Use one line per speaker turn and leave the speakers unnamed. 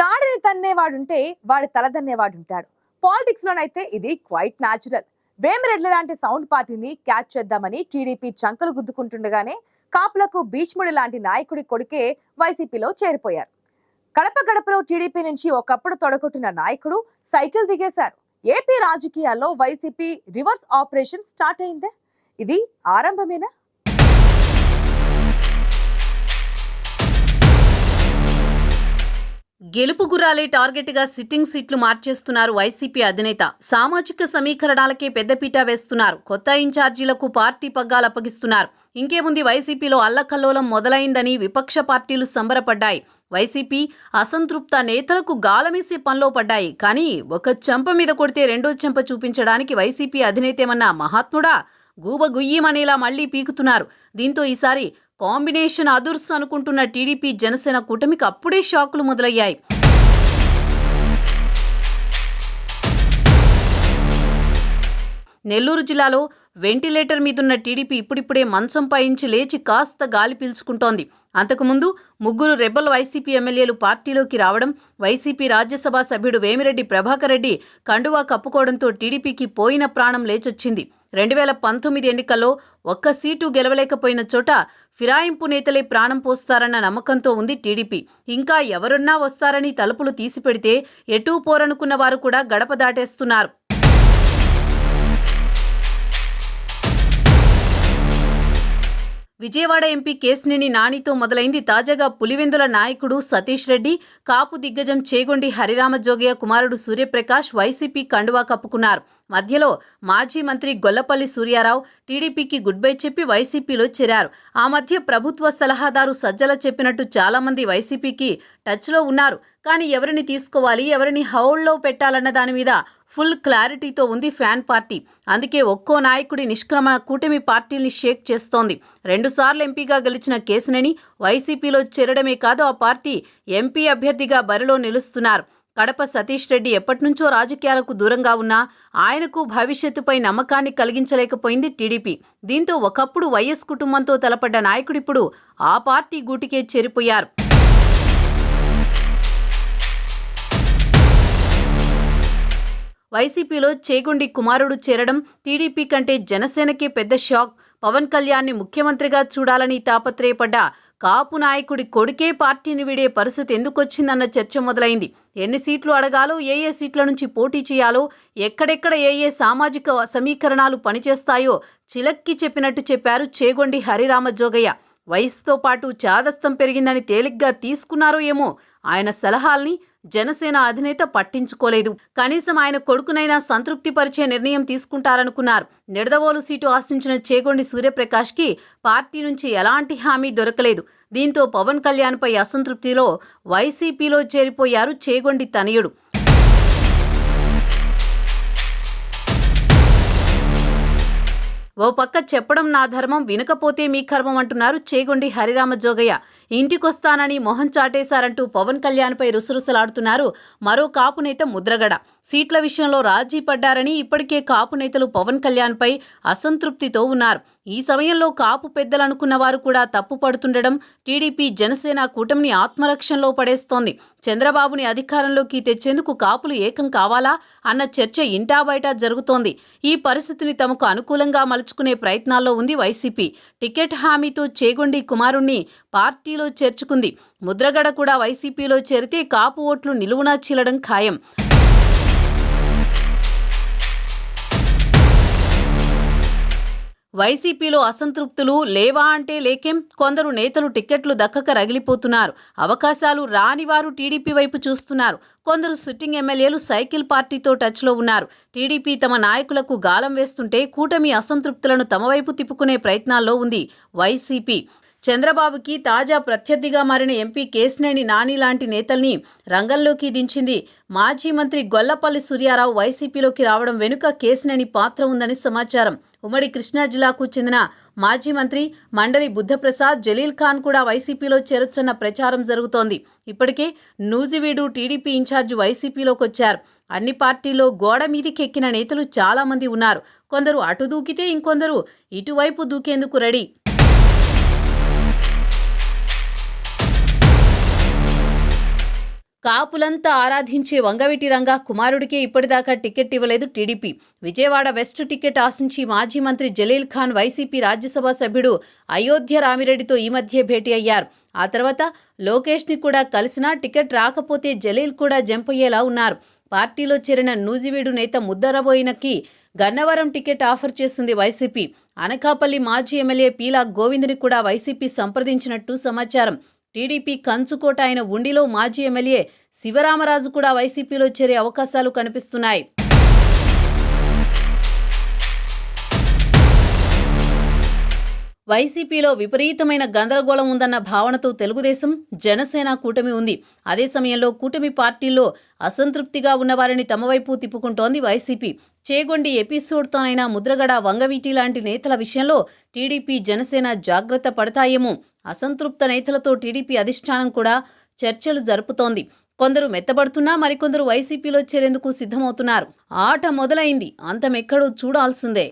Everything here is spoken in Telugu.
తాడిని తన్నేవాడుంటే వాడి తలదన్నేవాడుంటాడు పాలిటిక్స్ లోనైతే ఇది క్వైట్ న్యాచురల్. వేమిరెడ్ల లాంటి సౌండ్ పార్టీని క్యాచ్ చేద్దామని టీడీపీ చంకలు గుద్దుకుంటుండగానే కాపులకు భీష్ముడి లాంటి నాయకుడి కొడుకే వైసీపీలో చేరిపోయారు. కడప గడపలో టీడీపీ నుంచి ఒకప్పుడు తొడగొట్టిన నాయకుడు సైకిల్ దిగేశారు. ఏపీ రాజకీయాల్లో వైసీపీ రివర్స్ ఆపరేషన్ స్టార్ట్ అయిందే? ఇది ఆరంభమేనా?
గెలుపు గుర్రాలే టార్గెట్గా సిట్టింగ్ సీట్లు మార్చేస్తున్నారు వైసీపీ అధినేత. సామాజిక సమీకరణాలకే పెద్దపీట వేస్తున్నారు. కొత్త ఇన్ఛార్జీలకు పార్టీ పగ్గాలు అప్పగిస్తున్నారు. ఇంకేముంది వైసీపీలో అల్లకల్లోలం మొదలైందని విపక్ష పార్టీలు సంబరపడ్డాయి. వైసీపీ అసంతృప్త నేతలకు గాలమేసే పనిలో పడ్డాయి. కానీ ఒక చెంప మీద కొడితే రెండో చెంప చూపించడానికి వైసీపీ అధినేతేమన్నా మహాత్ముడా? గూబ గుయ్యమనేలా మళ్ళీ పీకుతున్నారు. దీంతో ఈసారి కాంబినేషన్ అదుర్స్ అనుకుంటున్న టీడీపీ జనసేన కూటమికి అప్పుడే షాకులు మొదలయ్యాయి. నెల్లూరు జిల్లాలో వెంటిలేటర్ మీదున్న టీడీపీ ఇప్పుడిప్పుడే మంచం పైంచి లేచి కాస్త గాలి పీల్చుకుంటోంది. అంతకుముందు ముగ్గురు రెబల్ వైసీపీ ఎమ్మెల్యేలు పార్టీలోకి రావడం వైసీపీ రాజ్యసభ సభ్యుడు వేమిరెడ్డి ప్రభాకర్ రెడ్డి కండువా కప్పుకోవడంతో టీడీపీకి పోయిన ప్రాణం లేచొచ్చింది. రెండు వేల పంతొమ్మిది ఎన్నికల్లో ఒక్క సీటు గెలవలేకపోయిన చోట ఫిరాయింపు నేతలే ప్రాణం పోస్తారన్న నమ్మకంతో ఉంది టీడీపీ. ఇంకా ఎవరున్నా వస్తారని తలుపులు తీసిపెడితే ఎటూ పోరనుకున్న వారు కూడా గడప దాటేస్తున్నారు. విజయవాడ ఎంపీ కేసినేని నానితో మొదలైంది తాజాగా పులివెందుల నాయకుడు సతీష్ రెడ్డి కాపు దిగ్గజం చేగొండి హరిరామజోగయ్య కుమారుడు సూర్యప్రకాష్ వైసీపీ కండువా కప్పుకున్నారు. మధ్యలో మాజీ మంత్రి గొల్లపల్లి సూర్యారావు టీడీపీకి గుడ్ బై చెప్పి వైసీపీలో చేరారు. ఆ మధ్య ప్రభుత్వ సలహాదారు సజ్జల చెప్పినట్టు చాలామంది వైసీపీకి టచ్లో ఉన్నారు. కానీ ఎవరిని తీసుకోవాలి ఎవరిని హౌల్లో పెట్టాలన్న దాని మీద ఫుల్ క్లారిటీతో ఉంది ఫ్యాన్ పార్టీ. అందుకే ఒక్కో నాయకుడి నిష్క్రమణ కూటమి పార్టీల్ని షేక్ చేస్తోంది. రెండుసార్లు ఎంపీగా గెలిచిన కేసునని వైసీపీలో చేరడమే కాదు ఆ పార్టీ ఎంపీ అభ్యర్థిగా బరిలో నిలుస్తున్నారు. కడప సతీష్ రెడ్డి ఎప్పటినుంచో రాజకీయాలకు దూరంగా ఉన్నా ఆయనకు భవిష్యత్తుపై నమ్మకాన్ని కలిగించలేకపోయింది టీడీపీ. దీంతో ఒకప్పుడు వైఎస్ కుటుంబంతో తలపడ్డ నాయకుడిప్పుడు ఆ పార్టీ గూటికే చేరిపోయారు. వైసీపీలో చేగుండి కుమారుడు చేరడం టీడీపీ కంటే జనసేనకే పెద్ద షాక్. పవన్ కళ్యాణ్ని ముఖ్యమంత్రిగా చూడాలని తాపత్రయపడ్డ కాపు నాయకుడి కొడుకే పార్టీని వీడే పరిస్థితి ఎందుకొచ్చిందన్న చర్చ మొదలైంది. ఎన్ని సీట్లు అడగాలో ఏ ఏ సీట్ల నుంచి పోటీ చేయాలో ఎక్కడెక్కడ ఏ ఏ సామాజిక సమీకరణాలు పనిచేస్తాయో చిలక్కి చెప్పినట్టు చెప్పారు చేగొండి హరిరామ జోగయ్య. వయసుతో పాటు చాదస్తం పెరిగిందని తేలిగ్గా తీసుకున్నారో ఏమో ఆయన సలహాల్ని జనసేన అధినేత పట్టించుకోలేదు. కనీసం ఆయన కొడుకునైనా సంతృప్తిపరిచే నిర్ణయం తీసుకుంటారనుకున్నారు. నిడదవోలు సీటు ఆశించిన చేగొండి సూర్యప్రకాష్కి పార్టీ నుంచి ఎలాంటి హామీ దొరకలేదు. దీంతో పవన్ కళ్యాణ్పై అసంతృప్తిలో వైసీపీలో చేరిపోయారు చేగొండి తనయుడు. ఓ పక్క చెప్పడం నా ధర్మం వినకపోతే మీ కర్మం అంటున్నారు చేగొండి హరిరామ జోగయ్య. ఇంటికొస్తానని మొహం చాటేశారంటూ పవన్ కళ్యాణ్పై రుసరుసలాడుతున్నారు మరో కాపు నేత ముద్రగడ. సీట్ల విషయంలో రాజీ పడ్డారని ఇప్పటికే కాపు నేతలు పవన్ కళ్యాణ్పై అసంతృప్తితో ఉన్నారు. ఈ సమయంలో కాపు పెద్దలనుకున్న వారు కూడా తప్పు పడుతుండడం టీడీపీ జనసేన కూటమిని ఆత్మరక్షణలో పడేస్తోంది. చంద్రబాబుని అధికారంలోకి తెచ్చేందుకు కాపులు ఏకం కావాలా అన్న చర్చ ఇంటా బయట జరుగుతోంది. ఈ పరిస్థితిని తమకు అనుకూలంగా మలుచుకునే ప్రయత్నాల్లో ఉంది వైసీపీ. టికెట్ హామీతో చేగొండి కుమారుణ్ణి పార్టీలో చేర్చుకుంది. ముద్రగడ కూడా వైసీపీలో చేరితే కాపు ఓట్లు నిలువునా చీలడం ఖాయం. వైసీపీలో అసంతృప్తులు లేవా అంటే లేకేం? కొందరు నేతలు టిక్కెట్లు దక్కక రగిలిపోతున్నారు. అవకాశాలు రాని వారు టీడీపీ వైపు చూస్తున్నారు. కొందరు సిట్టింగ్ ఎమ్మెల్యేలు సైకిల్ పార్టీతో టచ్లో ఉన్నారు. టీడీపీ తమ నాయకులకు గాలం వేస్తుంటే కూటమి అసంతృప్తులను తమ వైపు తిప్పుకునే ప్రయత్నాల్లో ఉంది వైసీపీ. చంద్రబాబుకి తాజా ప్రత్యర్థిగా మారిన ఎంపీ కేసినేని నాని లాంటి నేతల్ని రంగంలోకి దించింది. మాజీ మంత్రి గొల్లపల్లి సూర్యారావు వైసీపీలోకి రావడం వెనుక కేసినేని పాత్ర ఉందని సమాచారం. ఉమ్మడి కృష్ణా జిల్లాకు చెందిన మాజీ మంత్రి మండలి బుద్ధప్రసాద్ జలీల్ ఖాన్ కూడా వైసీపీలో చేరొచ్చన్న ప్రచారం జరుగుతోంది. ఇప్పటికే నూజివీడు టీడీపీ ఇన్ఛార్జ్ వైసీపీలోకి వచ్చారు. అన్ని పార్టీల్లో గోడ మీదికెక్కిన నేతలు చాలామంది ఉన్నారు. కొందరు అటు దూకితే ఇంకొందరు ఇటువైపు దూకేందుకు రెడీ. కాపులంతా ఆరాధించే వంగవీటి రంగా కుమారుడికే ఇప్పటిదాకా టికెట్ ఇవ్వలేదు టీడీపీ. విజయవాడ వెస్ట్ టికెట్ ఆశించి మాజీ మంత్రి జలీల్ ఖాన్ వైసీపీ రాజ్యసభ సభ్యుడు అయోధ్య రామిరెడ్డితో ఈ మధ్య భేటీ అయ్యారు. ఆ తర్వాత లోకేష్ని కూడా కలిసినా టికెట్ రాకపోతే జలీల్ కూడా జంప్ అయ్యేలా ఉన్నారు. పార్టీలో చేరిన నూజివీడు నేత ముద్దరబోయినకి గన్నవరం టికెట్ ఆఫర్ చేసింది వైసీపీ. అనకాపల్లి మాజీ ఎమ్మెల్యే పీలా గోవింద్ని కూడా వైసీపీ సంప్రదించినట్టు సమాచారం. టీడీపీ కంచుకోట అయిన ఉండిలో మాజీ ఎమ్మెల్యే శివరామరాజు కూడా వైసీపీలో చేరే అవకాశాలు కనిపిస్తున్నాయి. వైసీపీలో విపరీతమైన గందరగోళం ఉందన్న భావనతో తెలుగుదేశం జనసేన కూటమి ఉంది. అదే సమయంలో కూటమి పార్టీల్లో అసంతృప్తిగా ఉన్నవారిని తమవైపు తిప్పుకుంటోంది వైసీపీ. చేగొండి ఎపిసోడ్తోనైనా ముద్రగడ వంగవీటి లాంటి నేతల విషయంలో టీడీపీ జనసేన జాగ్రత్త పడతాయేమో. అసంతృప్త నేతలతో టీడీపీ అధిష్టానం కూడా చర్చలు జరుపుతోంది. కొందరు మెత్తబడుతున్నా మరికొందరు వైసీపీలో చేరేందుకు సిద్ధమవుతున్నారు. ఆట మొదలైంది. అంతమెక్కడో చూడాల్సిందే.